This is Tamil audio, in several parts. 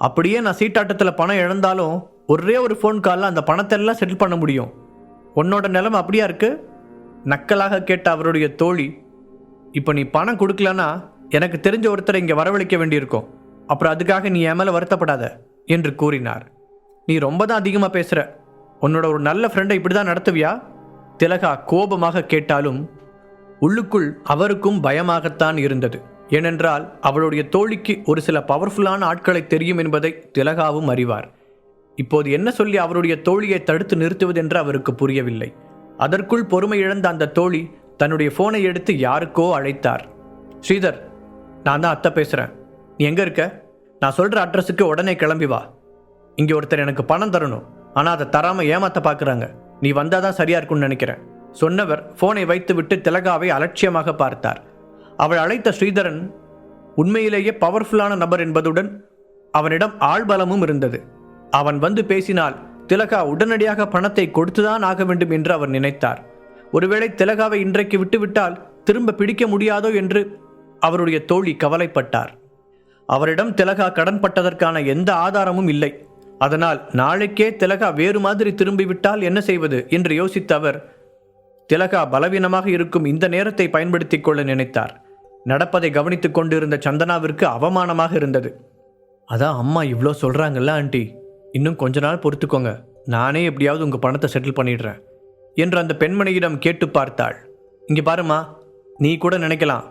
அப்படியே நான் சீட்டாட்டத்தில் பணம் இழந்தாலும் ஒரே ஒரு ஃபோன் காலில் அந்த பணத்தை எல்லாம் செட்டில் பண்ண முடியும். உன்னோட நிலைமை அப்படியா இருக்கு? நக்கலாக கேட்ட அவருடைய தோழி இப்போ நீ பணம் கொடுக்கலனா எனக்கு தெரிஞ்ச ஒருத்தரை இங்கே வரவழைக்க வேண்டியிருக்கும். அப்புறம் அதுக்காக நீ என் மேலே வருத்தப்படாத என்று கூறினார். நீ ரொம்ப தான் அதிகமாக பேசுகிற உன்னோட ஒரு நல்ல ஃப்ரெண்டை இப்படி தான் நடத்துவியா? திலகா கோபமாக கேட்டாலும் உள்ளுக்குள் அவருக்கும் பயமாகத்தான் இருந்தது. ஏனென்றால் அவளுடைய தோழிக்கு ஒரு சில பவர்ஃபுல்லான ஆட்களை தெரியும் என்பதை திலகாவும் அறிவார். இப்போது என்ன சொல்லி அவருடைய தோழியை தடுத்து நிறுத்துவதென்று அவருக்கு புரியவில்லை. அதற்குள் பொறுமை இழந்த அந்த தோழி தன்னுடைய போனை எடுத்து யாருக்கோ அழைத்தார். ஸ்ரீதர் நான் தான் அத்தை பேசுகிறேன் நீ எங்கே இருக்க? நான் சொல்கிற அட்ரஸுக்கு உடனே கிளம்பி வா. இங்கே ஒருத்தர் எனக்கு பணம் தரணும். ஆனால் அதை தராமல் ஏமாற்ற பார்க்குறாங்க நீ வந்தால் தான் சரியாக இருக்கும்னு நினைக்கிறேன். சொன்னவர் ஃபோனை வைத்துவிட்டு திலகாவை அலட்சியமாக பார்த்தார். அவள் அழைத்த ஸ்ரீதரன் உண்மையிலேயே பவர்ஃபுல்லான நபர் என்பதுடன் அவனிடம் ஆழ்பலமும் இருந்தது. அவன் வந்து பேசினால் திலகா உடனடியாக பணத்தை கொடுத்துதான் ஆக வேண்டும் என்று அவர் நினைத்தார். ஒருவேளை திலகாவை இன்றைக்கு விட்டுவிட்டால் திரும்ப பிடிக்க முடியாதோ என்று அவருடைய தோழி கவலைப்பட்டார். அவரிடம் திலகா கடன்பட்டதற்கான எந்த ஆதாரமும் இல்லை. அதனால் நாளைக்கே திலகா வேறு மாதிரி திரும்பிவிட்டால் என்ன செய்வது? என்று யோசித்த அவர் திலகா பலவீனமாக இருக்கும் இந்த நேரத்தை பயன்படுத்திக் கொள்ள நினைத்தார். நடப்பதை கவனித்து கொண்டிருந்த சந்தனாவிற்கு அவமானமாக இருந்தது. அதான் அம்மா இவ்வளோ சொல்கிறாங்கல்ல ஆண்டி. இன்னும் கொஞ்ச நாள் பொறுத்துக்கோங்க. நானே எப்படியாவது உங்கள் பணத்தை செட்டில் பண்ணிடுறேன் என்று அந்த பெண்மணியிடம் கேட்டு பார்த்தாள். இங்கே பாருமா நீ கூட நினைக்கலாம்.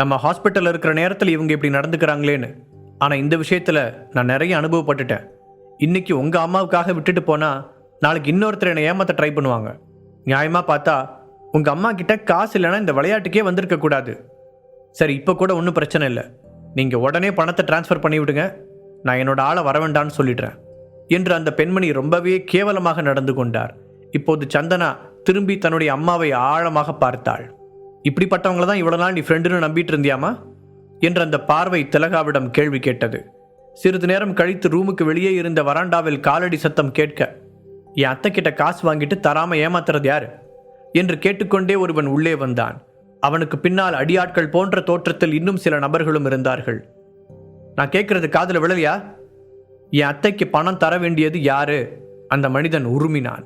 நம்ம ஹாஸ்பிட்டலில் இருக்கிற நேரத்தில் இவங்க இப்படி நடந்துக்கிறாங்களேன்னு. ஆனால் இந்த விஷயத்தில் நான் நிறைய அனுபவப்பட்டுட்டேன். இன்றைக்கி உங்கள் அம்மாவுக்காக விட்டுட்டு போனால் நாளைக்கு இன்னொருத்தர் என்னை ஏமாத்த ட்ரை பண்ணுவாங்க. நியாயமாக பார்த்தா உங்கள் அம்மா கிட்ட காசு இல்லைன்னா இந்த விளையாட்டுக்கே வந்திருக்க கூடாது. சரி இப்போ கூட ஒன்றும் பிரச்சனை இல்லை. நீங்கள் உடனே பணத்தை ட்ரான்ஸ்ஃபர் பண்ணிவிடுங்க நான் என்னோட ஆளை வர வேண்டான்னு சொல்லிடுறேன். என்று அந்த பெண்மணி ரொம்பவே கேவலமாக நடந்து கொண்டார். இப்போது சந்தனா திரும்பி தன்னுடைய அம்மாவை ஆழமாக பார்த்தாள். இப்படிப்பட்டவங்கள தான் இவ்வளோ நாள் நீ ஃப்ரெண்டுன்னு நம்பிட்டு இருந்தியாமா? என்று அந்த பார்வை திலகாவிடம் கேள்வி கேட்டது. சிறிது நேரம் கழித்து ரூமுக்கு வெளியே இருந்த வராண்டாவில் காலடி சத்தம் கேட்க என் அத்தை கிட்ட காசு வாங்கிட்டு தராம ஏமாத்துறது யாரு? என்று கேட்டுக்கொண்டே ஒருவன் உள்ளே வந்தான். அவனுக்கு பின்னால் அடியாட்கள் போன்ற தோற்றத்தில் இன்னும் சில நபர்களும் இருந்தார்கள். நான் கேட்கறது காதில் விழலையா என் அத்தைக்கு பணம் தர வேண்டியது யாரு? அந்த மனிதன் உருமினான்.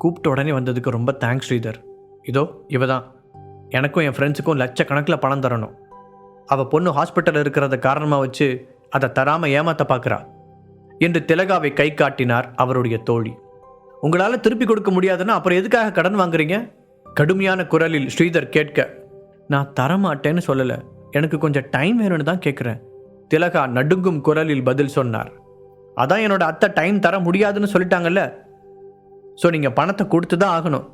கூப்பிட்ட உடனே வந்ததுக்கு ரொம்ப தேங்க்ஸ் ஸ்ரீதர். இதோ இவ தான் எனக்கும் என் ஃப்ரெண்ட்ஸுக்கும் லட்சக்கணக்கில் பணம் தரணும். அவள் பொண்ணு ஹாஸ்பிட்டலில் இருக்கிறத காரணமாக வச்சு அதை தராமல் ஏமாத்த பார்க்குறா. என்று திலகாவை கை காட்டினார் அவருடைய தோழி. உங்களால் திருப்பி கொடுக்க முடியாதுன்னா அப்புறம் எதுக்காக கடன் வாங்குறீங்க? கடுமையான குரலில் ஸ்ரீதர் கேட்க நான் தரமாட்டேன்னு சொல்லலை. எனக்கு கொஞ்சம் டைம் வேணும்னு தான் கேட்குறேன். திலகா நடுங்கும் குரலில் பதில் சொன்னார். அதான் என்னோட அத்தை டைம் தர முடியாதுன்னு சொல்லிட்டாங்கல்ல. ஸோ நீங்கள் பணத்தை கொடுத்து தான் ஆகணும்.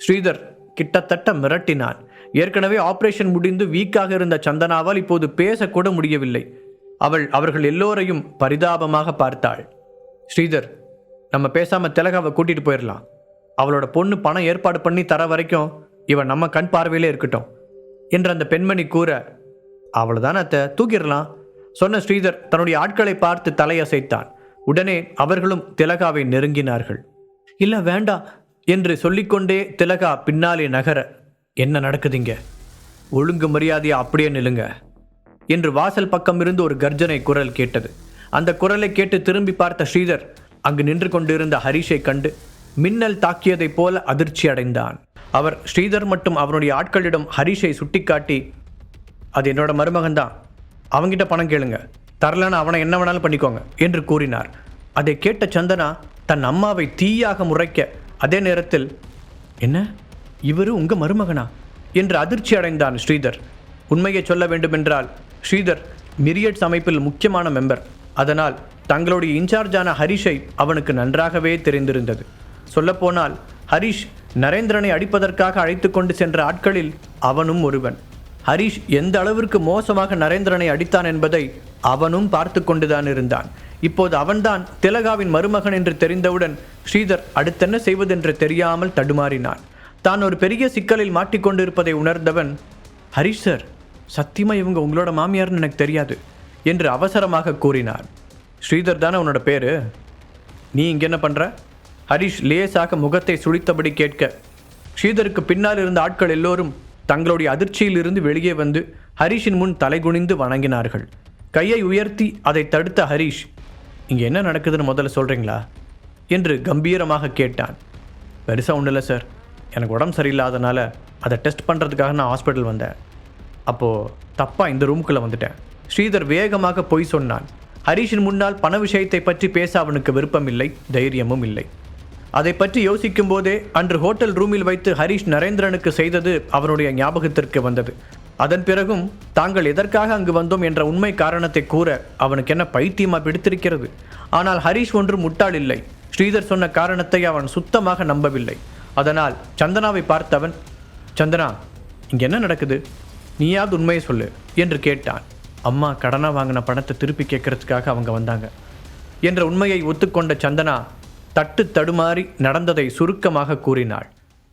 ஸ்ரீதர் கிட்டத்தட்ட மிரட்டினான் ஏற்கனவே ஆப்ரேஷன் முடிந்து வீக்காக இருந்த சந்தனாவால் இப்போது பேசக்கூட முடியவில்லை. அவள் அவர்கள் எல்லோரையும் பரிதாபமாக பார்த்தாள். ஸ்ரீதர் நம்ம பேசாமல் திலகாவை கூட்டிகிட்டு போயிடலாம். அவளோட பொண்ணு பணம் ஏற்பாடு பண்ணி தர வரைக்கும் இவன் நம்ம கண் பார்வையிலே இருக்கட்டும் என்று அந்த பெண்மணி கூற அவ்வளவுதான் அத்தை தூக்கிடலாம். சொன்ன ஸ்ரீதர் தன்னுடைய ஆட்களை பார்த்து தலையசைத்தான். உடனே அவர்களும் திலகாவை நெருங்கினார்கள். இல்லை வேண்டாம் என்று சொல்லிக்கொண்டே திலகா பின்னாலே நகர என்ன நடக்குதுங்க? ஒழுங்கு மரியாதையை அப்படியே நில்லுங்க என்று வாசல் பக்கம் இருந்து ஒரு கர்ஜனை குரல் கேட்டது. அந்த குரலை கேட்டு திரும்பி பார்த்த ஸ்ரீதர் அங்கு நின்று கொண்டிருந்த ஹரிஷை கண்டு மின்னல் தாக்கியதைப் போல அதிர்ச்சி அடைந்தான். அவர் ஸ்ரீதர் மற்றும் அவருடைய ஆட்களிடம் ஹரிஷை சுட்டிக்காட்டி அது என்னோட மருமகன் தான் அவங்கிட்ட பணம் கேளுங்க. தரலன்னு அவனை என்ன வேணாலும் பண்ணிக்கோங்க என்று கூறினார். அதை கேட்ட சந்தனா தன் அம்மாவை தீயாக முறைக்க அதே நேரத்தில் என்ன? இவரு உங்கள் மருமகனா? என்று அதிர்ச்சி அடைந்தான் ஸ்ரீதர். உண்மையை சொல்ல வேண்டுமென்றால் ஸ்ரீதர் மிரியட்ஸ் அமைப்பில் முக்கியமான மெம்பர் அதனால் தங்களுடைய இன்சார்ஜான ஹரிஷை அவனுக்கு நன்றாகவே தெரிந்திருந்தது. சொல்லப்போனால் ஹரிஷ் நரேந்திரனை அடிப்பதற்காக அழைத்து கொண்டு சென்ற ஆட்களில் அவனும் ஒருவன். ஹரிஷ் எந்த அளவிற்கு மோசமாக நரேந்திரனை அடித்தான் என்பதை அவனும் பார்த்து கொண்டுதான் இருந்தான். இப்போது அவன்தான் திலகாவின் மருமகன் என்று தெரிந்தவுடன் ஸ்ரீதர் அடுத்தென்ன செய்வதென்று தெரியாமல் தடுமாறினான். தான் ஒரு பெரிய சிக்கலில் மாட்டிக்கொண்டிருப்பதை உணர்ந்தவன் ஹரிஷ் சார் சத்தியமா இவங்க உங்களோட மாமியார்னு எனக்கு தெரியாது என்று அவசரமாக கூறினார். ஸ்ரீதர் தானே உன்னோட பேரு? நீ இங்கே என்ன பண்ற? ஹரிஷ் லேசாக முகத்தை சுழித்தபடி கேட்க ஸ்ரீதருக்கு பின்னால் இருந்த ஆட்கள் எல்லோரும் தங்களுடைய அதிர்ச்சியிலிருந்து வெளியே வந்து ஹரிஷின் முன் தலைகுனிந்து வணங்கினார்கள். கையை உயர்த்தி அதை தடுத்த ஹரிஷ் இங்கே என்ன நடக்குதுன்னு முதல்ல சொல்கிறீங்களா என்று கம்பீரமாக கேட்டான். பெருசாக ஒன்றும் இல்லை சார். எனக்கு உடம்பு சரியில்லாதனால அதை டெஸ்ட் பண்ணுறதுக்காக நான் ஹாஸ்பிட்டல் வந்தேன். அப்போது தப்பாக இந்த ரூமுக்குள்ளே வந்துட்டேன். ஸ்ரீதர் வேகமாக பொய் சொன்னான். ஹரிஷின் முன்னால் பண விஷயத்தை பற்றி பேச அவனுக்கு விருப்பமில்லை தைரியமும் இல்லை. அதை பற்றி யோசிக்கும் போதே அன்று ஹோட்டல் ரூமில் வைத்து ஹரிஷ் நரேந்திரனுக்கு செய்தது அவனுடைய ஞாபகத்திற்கு வந்தது. அதன் பிறகும் தாங்கள் எதற்காக அங்கு வந்தோம் என்ற உண்மை காரணத்தை கூற அவனுக்கு என்ன பைத்தியமா பிடித்திருக்கிறது? ஆனால் ஹரிஷ் ஒன்று முட்டாள் இல்லை. ஸ்ரீதர் சொன்ன காரணத்தை அவன் சுத்தமாக நம்பவில்லை. அதனால் சந்தனாவை பார்த்தவன் சந்தனா இங்கே என்ன நடக்குது? நீயாவது உண்மையை சொல்லு என்று கேட்டான். அம்மா கடனாக வாங்கின பணத்தை திருப்பி கேட்கறதுக்காக அவங்க வந்தாங்க என்ற உண்மையை ஒத்துக்கொண்ட சந்தனா தட்டு தடுமாறி நடந்ததை சுருக்கமாக கூறினாள்.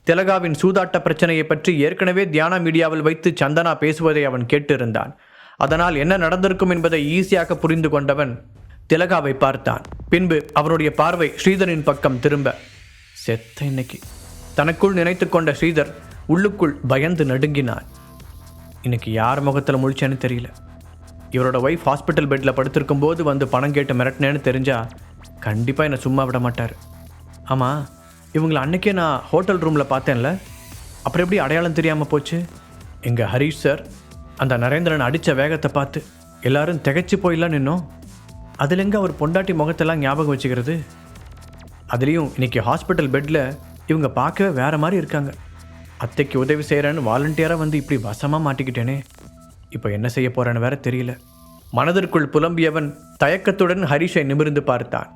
திலகாவின் சூதாட்ட பிரச்சனையை பற்றி ஏற்கனவே தியானா மீடியாவில் வைத்து சந்தனா பேசுவதை அவன் கேட்டிருந்தான். அதனால் என்ன நடந்திருக்கும் என்பதை ஈஸியாக புரிந்து கொண்டவன் திலகாவை பார்த்தான். பின்பு அவனுடைய பார்வை ஸ்ரீதரின் பக்கம் திரும்ப. செத்த இன்னைக்கு. தனக்குள் நினைத்து கொண்ட ஸ்ரீதர் உள்ளுக்குள் பயந்து நடுங்கினான். இன்னைக்கு யார் முகத்தில் முழிச்சேன்னு தெரியல. இவரோட ஒய்ஃப் ஹாஸ்பிட்டல் பெட்டில் படுத்திருக்கும் போது வந்து பணம் கேட்டு மிரட்டினேன்னு தெரிஞ்சா கண்டிப்பாக என்னை சும்மா விட மாட்டார். ஆமாம் இவங்களை அன்னைக்கே நான் ஹோட்டல் ரூமில் பார்த்தேன்ல. அப்புறம் எப்படி அடையாளம் தெரியாமல் போச்சு? எங்கள் ஹரீஷ் சார் அந்த நரேந்திரன் அடித்த வேகத்தை பார்த்து எல்லாரும் திகைச்சு போயிடலாம் நின்னோம். அதுலேங்க அவர் பொண்டாட்டி முகத்தெல்லாம் ஞாபகம் வச்சுக்கிறது? அதுலேயும் இன்னைக்கு ஹாஸ்பிட்டல் பெட்டில் இவங்க பார்க்கவே வேறு மாதிரி இருக்காங்க. அத்தைக்கு உதவி செய்கிறேன்னு வாலண்டியராக வந்து இப்படி வசமாக மாட்டிக்கிட்டேனே. இப்போ என்ன செய்ய போகிறேன்னு வேற தெரியல. மனதிற்குள் புலம்பியவன் தயக்கத்துடன் ஹரிஷை நிமிர்ந்து பார்த்தான்.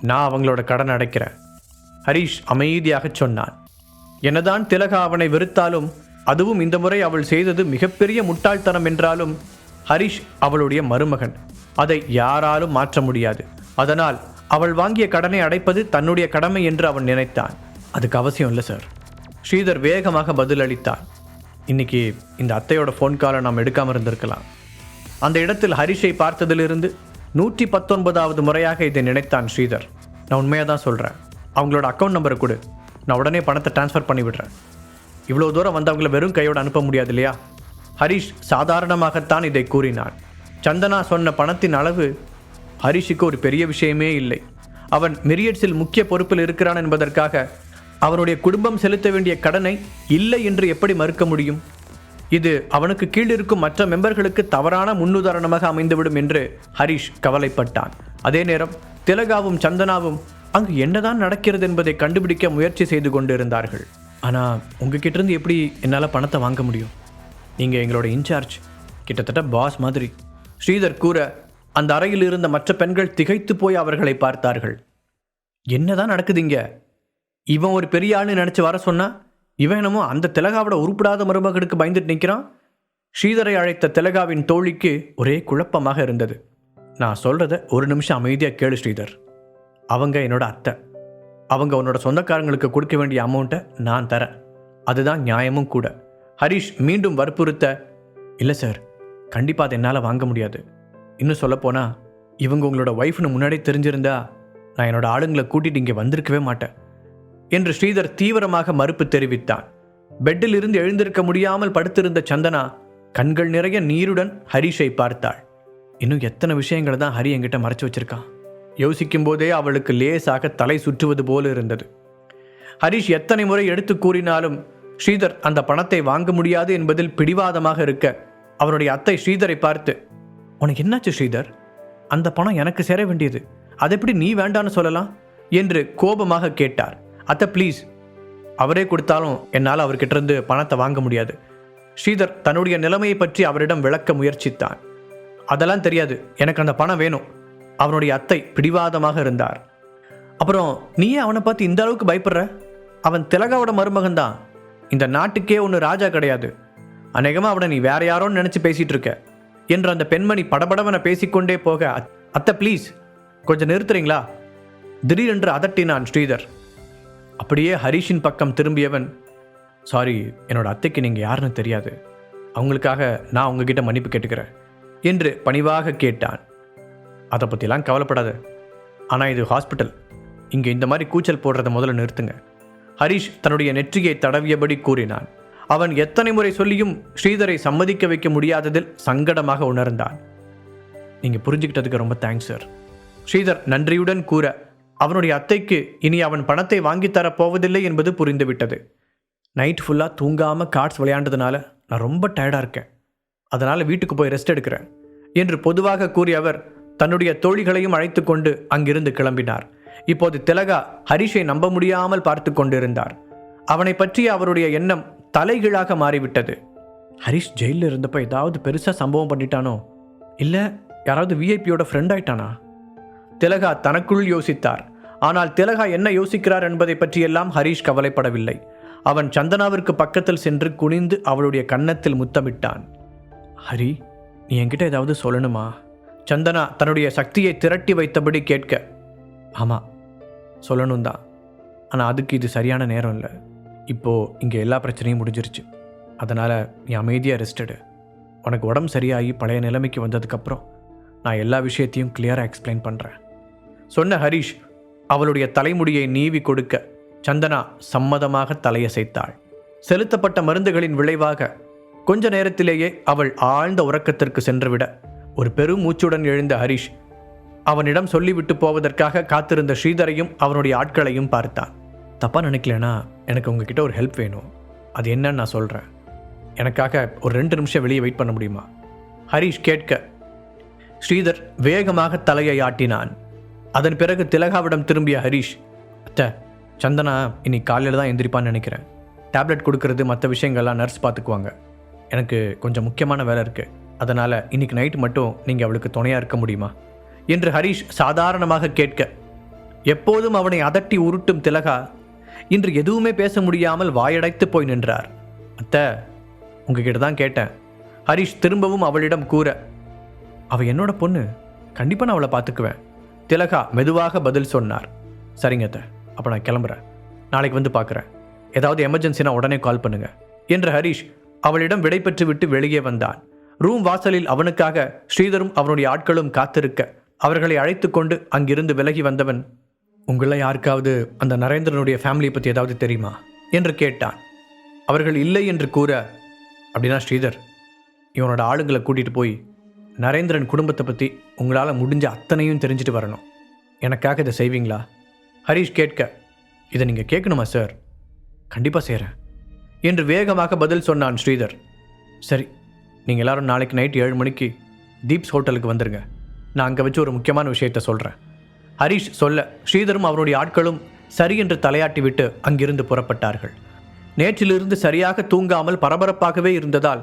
நான் அவங்களோட கடன் அடைக்கிறேன் ஹரிஷ் அமைதியாகச் சொன்னான். என்னதான் திலகா அவனை வெறுத்தாலும் அதுவும் இந்த முறை அவள் செய்தது மிகப்பெரிய முட்டாள்தனம் என்றாலும் ஹரிஷ் அவளுடைய மருமகன். அதை யாராலும் மாற்ற முடியாது. அதனால் அவள் வாங்கிய கடனை அடைப்பது தன்னுடைய கடமை என்று அவன் நினைத்தான். அதுக்கு அவசியம் இல்லை சார். ஸ்ரீதர் வேகமாக பதிலளித்தான். இன்னைக்கு இந்த அத்தையோட ஃபோன் காலை நாம் எடுக்காமல் இருந்திருக்கலாம். அந்த இடத்தில் ஹரிஷை பார்த்ததிலிருந்து நூற்றி பத்தொன்பதாவது முறையாக இதை நினைத்தான் ஸ்ரீதர். நான் உண்மையாக தான் சொல்கிறேன் அவங்களோட அக்கௌண்ட் நம்பரை கொடு. நான் உடனே பணத்தை ட்ரான்ஸ்ஃபர் பண்ணி விடுறேன். இவ்வளோ தூரம் வந்தவங்கள வெறும் கையோடு அனுப்ப முடியாது இல்லையா? ஹரிஷ் சாதாரணமாகத்தான் இதை கூறினான். சந்தனா சொன்ன பணத்தின் அளவு ஹரிஷுக்கு ஒரு பெரிய விஷயமே இல்லை. அவன் மெரியட்ஸில் முக்கிய பொறுப்பில் இருக்கிறான் என்பதற்காக அவனுடைய குடும்பம் செலுத்த வேண்டிய கடனை இல்லை என்று எப்படி மறுக்க முடியும்? இது அவனுக்கு கீழ் இருக்கும் மற்ற மெம்பர்களுக்கு தவறான முன்னுதாரணமாக அமைந்துவிடும் என்று ஹரிஷ் கவலைப்பட்டான். அதே நேரம் திலகாவும் சந்தனாவும் அங்கு என்னதான் நடக்கிறது என்பதை கண்டுபிடிக்க முயற்சி செய்து கொண்டிருந்தார்கள். ஆனால் உங்ககிட்ட இருந்து எப்படி என்னால் பணத்தை வாங்க முடியும்? நீங்கள் எங்களோட இன்சார்ஜ். கிட்டத்தட்ட பாஸ் மாதிரி. ஸ்ரீதர் கூற அந்த அறையில் இருந்த மற்ற பெண்கள் திகைத்து போய் அவர்களை பார்த்தார்கள். என்னதான் நடக்குதுங்க இவன் ஒரு பெரிய ஆள்னு நினச்சி வர சொன்னா இவன் என்னமோ அந்த திலகாவோட உருப்படாத மருமகனுக்கு பயந்துட்டு நிற்கிறான் ஸ்ரீதரை அழைத்த திலகாவின் தோழிக்கு ஒரே குழப்பமாக இருந்தது. நான் சொல்கிறத ஒரு நிமிஷம் அமைதியாக கேளு ஸ்ரீதர். அவங்க என்னோட அத்தை. அவங்க உன்னோட சொந்தக்காரங்களுக்கு கொடுக்க வேண்டிய அமௌண்ட்டை நான் தரேன். அதுதான் நியாயமும் கூட. ஹரிஷ் மீண்டும் வற்புறுத்த இல்லை சார் கண்டிப்பாக அதை என்னால் வாங்க முடியாது. இன்னும் சொல்லப்போனால் இவங்க உங்களோட ஒய்ஃப்னு முன்னாடியே தெரிஞ்சிருந்தா நான் என்னோட ஆளுங்களை கூட்டிகிட்டு இங்கே வந்திருக்கவே மாட்டேன். என்று ஸ்ரீதர் தீவிரமாக மறுப்பு தெரிவித்தான். பெட்டில் இருந்து எழுந்திருக்க முடியாமல் படுத்திருந்த சந்தனா கண்கள் நிறைய நீருடன் ஹரிஷை பார்த்தாள். இன்னும் எத்தனை விஷயங்களை தான் ஹரி என்கிட்ட மறைச்சு வச்சிருக்கான்? யோசிக்கும் போதே அவளுக்கு லேசாக தலை சுற்றுவது போல இருந்தது. ஹரிஷ் எத்தனை முறை எடுத்து கூறினாலும் ஸ்ரீதர் அந்த பணத்தை வாங்க முடியாது என்பதில் பிடிவாதமாக இருக்க அவருடைய அத்தை ஸ்ரீதரை பார்த்து உனக்கு என்னாச்சு ஸ்ரீதர்? அந்த பணம் எனக்கு சேர வேண்டியது. அதை எப்படி நீ வேண்டான்னு சொல்லலாம்? என்று கோபமாக கேட்டார். அத்தை ப்ளீஸ் அவரே கொடுத்தாலும் என்னால் அவர்கிட்ட இருந்து பணத்தை வாங்க முடியாது. ஸ்ரீதர் தன்னுடைய நிலைமையை பற்றி அவரிடம் விளக்க முயற்சித்தான். அதெல்லாம் தெரியாது. எனக்கு அந்த பணம் வேணும். அவனுடைய அத்தை பிடிவாதமாக இருந்தார். அப்புறம் நீயே அவனை பார்த்து இந்த அளவுக்கு பயப்படுற? அவன் திலகாவோட மருமகன் தான் இந்த நாட்டுக்கே ஒன்று ராஜா கிடையாது. அநேகமாக அவனை நீ வேற யாரோன்னு நினச்சி பேசிகிட்டு இருக்க. என்று அந்த பெண்மணி படபடவனை பேசிக்கொண்டே போக "அத்- அத்தை ப்ளீஸ் கொஞ்சம் நிறுத்துறீங்களா? திடீரென்று அதட்டினான் ஸ்ரீதர். அப்படியே ஹரிஷின் பக்கம் திரும்பியவன் சாரி என்னோட அத்தைக்கு நீங்கள் யாருன்னு தெரியாது. அவங்களுக்காக நான் உங்ககிட்ட மன்னிப்பு கேட்டுக்கிறேன் என்று பணிவாக கேட்டான். அதை பற்றிலாம் கவலைப்படாது. ஆனால் இது ஹாஸ்பிட்டல். இங்கே இந்த மாதிரி கூச்சல் போடுறத முதல்ல நிறுத்துங்க ஹரிஷ் தன்னுடைய நெற்றியை தடவியபடி கூறினான். அவன் எத்தனை முறை சொல்லியும் ஸ்ரீதரை சம்மதிக்க வைக்க முடியாததில் சங்கடமாக உணர்ந்தான். நீங்கள் புரிஞ்சுக்கிட்டதுக்கு ரொம்ப தேங்க்ஸ் சார் ஸ்ரீதர் நன்றியுடன் கூற அவனுடைய அத்தைக்கு இனி அவன் பணத்தை வாங்கித்தரப் போவதில்லை என்பது புரிந்துவிட்டது. நைட் ஃபுல்லாக தூங்காமல் கார்ட்ஸ் விளையாண்டதுனால நான் ரொம்ப டயர்டாக இருக்கேன். அதனால் வீட்டுக்கு போய் ரெஸ்ட் எடுக்கிறேன் என்று பொதுவாக கூறிய அவர் தன்னுடைய தோழிகளையும் அழைத்து கொண்டு அங்கிருந்து கிளம்பினார். இப்போது திலகா ஹரிஷை நம்ப முடியாமல் பார்த்து கொண்டிருந்தார். அவனை பற்றிய அவருடைய எண்ணம் தலைகீழாக மாறிவிட்டது. ஹரிஷ் ஜெயிலில் இருந்தப்போ ஏதாவது பெருசாக சம்பவம் பண்ணிட்டானோ? இல்லை யாராவது விஐபியோட ஃப்ரெண்ட் ஆயிட்டானா? திலகா தனக்குள் யோசித்தார். ஆனால் திலகா என்ன யோசிக்கிறார் என்பதை பற்றியெல்லாம் ஹரிஷ் கவலைப்படவில்லை. அவன் சந்தனாவிற்கு பக்கத்தில் சென்று குனிந்து அவளுடைய கன்னத்தில் முத்தமிட்டான். ஹரி நீ என்கிட்ட ஏதாவது சொல்லணுமா? சந்தனா தன்னுடைய சக்தியை திரட்டி வைத்தபடி கேட்க ஆமாம் சொல்லணும் தான் ஆனால் அதுக்கு இது சரியான நேரம் இல்லை. இப்போது இங்கே எல்லா பிரச்சனையும் முடிஞ்சிருச்சு. அதனால் நீ அமைதியாக ரெஸ்டடு உனக்கு உடம்பு சரியாகி பழைய நிலைமைக்கு வந்ததுக்கப்புறம் நான் எல்லா விஷயத்தையும் கிளியராக எக்ஸ்பிளைன் பண்ணுறேன் சொன்ன ஹரிஷ் அவளுடைய தலைமுடியை நீவி கொடுக்க சந்தனா சம்மதமாக தலையசைத்தாள். செலுத்தப்பட்ட மருந்துகளின் விளைவாக கொஞ்ச நேரத்திலேயே அவள் ஆழ்ந்த உறக்கத்திற்கு சென்றுவிட ஒரு பெரும் மூச்சுடன் எழுந்த ஹரிஷ் அவனிடம் சொல்லிவிட்டு போவதற்காக காத்திருந்த ஸ்ரீதரையும் அவனுடைய ஆட்களையும் பார்த்தான். தப்பா நினைக்கலனா? எனக்கு உங்ககிட்ட ஒரு ஹெல்ப் வேணும். அது என்னன்னு நான் சொல்கிறேன் எனக்காக ஒரு ரெண்டு நிமிஷம் வெளியே வெயிட் பண்ண முடியுமா? ஹரிஷ் கேட்க ஸ்ரீதர் வேகமாக தலையை ஆட்டினான். அதன் பிறகு திலகாவிடம் திரும்பிய ஹரிஷ் அத்தை சந்தனா இன்னைக்கு காலையில் தான் எந்திரிப்பான்னு நினைக்கிறேன். டேப்லெட் கொடுக்கறது மற்ற விஷயங்கள்லாம் நர்ஸ் பார்த்துக்குவாங்க. எனக்கு கொஞ்சம் முக்கியமான வேலை இருக்குது அதனால் இன்னைக்கு நைட் மட்டும் நீங்கள் அவளுக்கு துணையாக இருக்க முடியுமா? என்று ஹரிஷ் சாதாரணமாக கேட்க எப்போதும் அவனை அதட்டி உருட்டும் திலகா இன்று எதுவுமே பேச முடியாமல் வாயடைத்து போய் நின்றார். அத்தை உங்ககிட்ட தான் கேட்டேன். ஹரிஷ் திரும்பவும் அவளிடம் கூற அவள் என்னோட பொண்ணு. கண்டிப்பாக நான் அவளை பார்த்துக்குவேன். திலகா மெதுவாக பதில் சொன்னார். சரிங்க அத்த அப்போ நான் கிளம்புறேன். நாளைக்கு வந்து பார்க்குறேன் ஏதாவது எமர்ஜென்சினா உடனே கால் பண்ணுங்க என்று ஹரிஷ் அவளிடம் விடை விட்டு வெளியே வந்தான். ரூம் வாசலில் அவனுக்காக ஸ்ரீதரும் அவனுடைய ஆட்களும் காத்திருக்க அவர்களை அழைத்து கொண்டு அங்கிருந்து விலகி வந்தவன் உங்களை யாருக்காவது அந்த நரேந்திரனுடைய ஃபேமிலியை பற்றி ஏதாவது தெரியுமா? என்று கேட்டான். அவர்கள் இல்லை என்று கூற அப்படின்னா ஸ்ரீதர் இவனோட ஆளுங்களை கூட்டிகிட்டு போய் நரேந்திரன் குடும்பத்தை பற்றி உங்களால் முடிஞ்ச அத்தனையும் தெரிஞ்சுட்டு வரணும். எனக்காக இதை செய்வீங்களா? ஹரிஷ் கேட்க. இதை நீங்கள் கேட்கணுமா சார்? கண்டிப்பாக செய்கிறேன் என்று வேகமாக பதில் சொன்னான் ஸ்ரீதர். சரி நீங்கள் எல்லாரும் நாளைக்கு நைட் ஏழு மணிக்கு தீப்ஸ் ஹோட்டலுக்கு வந்துடுங்க நான் அங்கே வச்சு ஒரு முக்கியமான விஷயத்த சொல்கிறேன் ஹரிஷ் சொல்ல ஸ்ரீதரும் அவருடைய ஆட்களும் சரி என்று தலையாட்டி விட்டு அங்கிருந்து புறப்பட்டார்கள். நேற்றிலிருந்து சரியாக தூங்காமல் பரபரப்பாகவே இருந்ததால்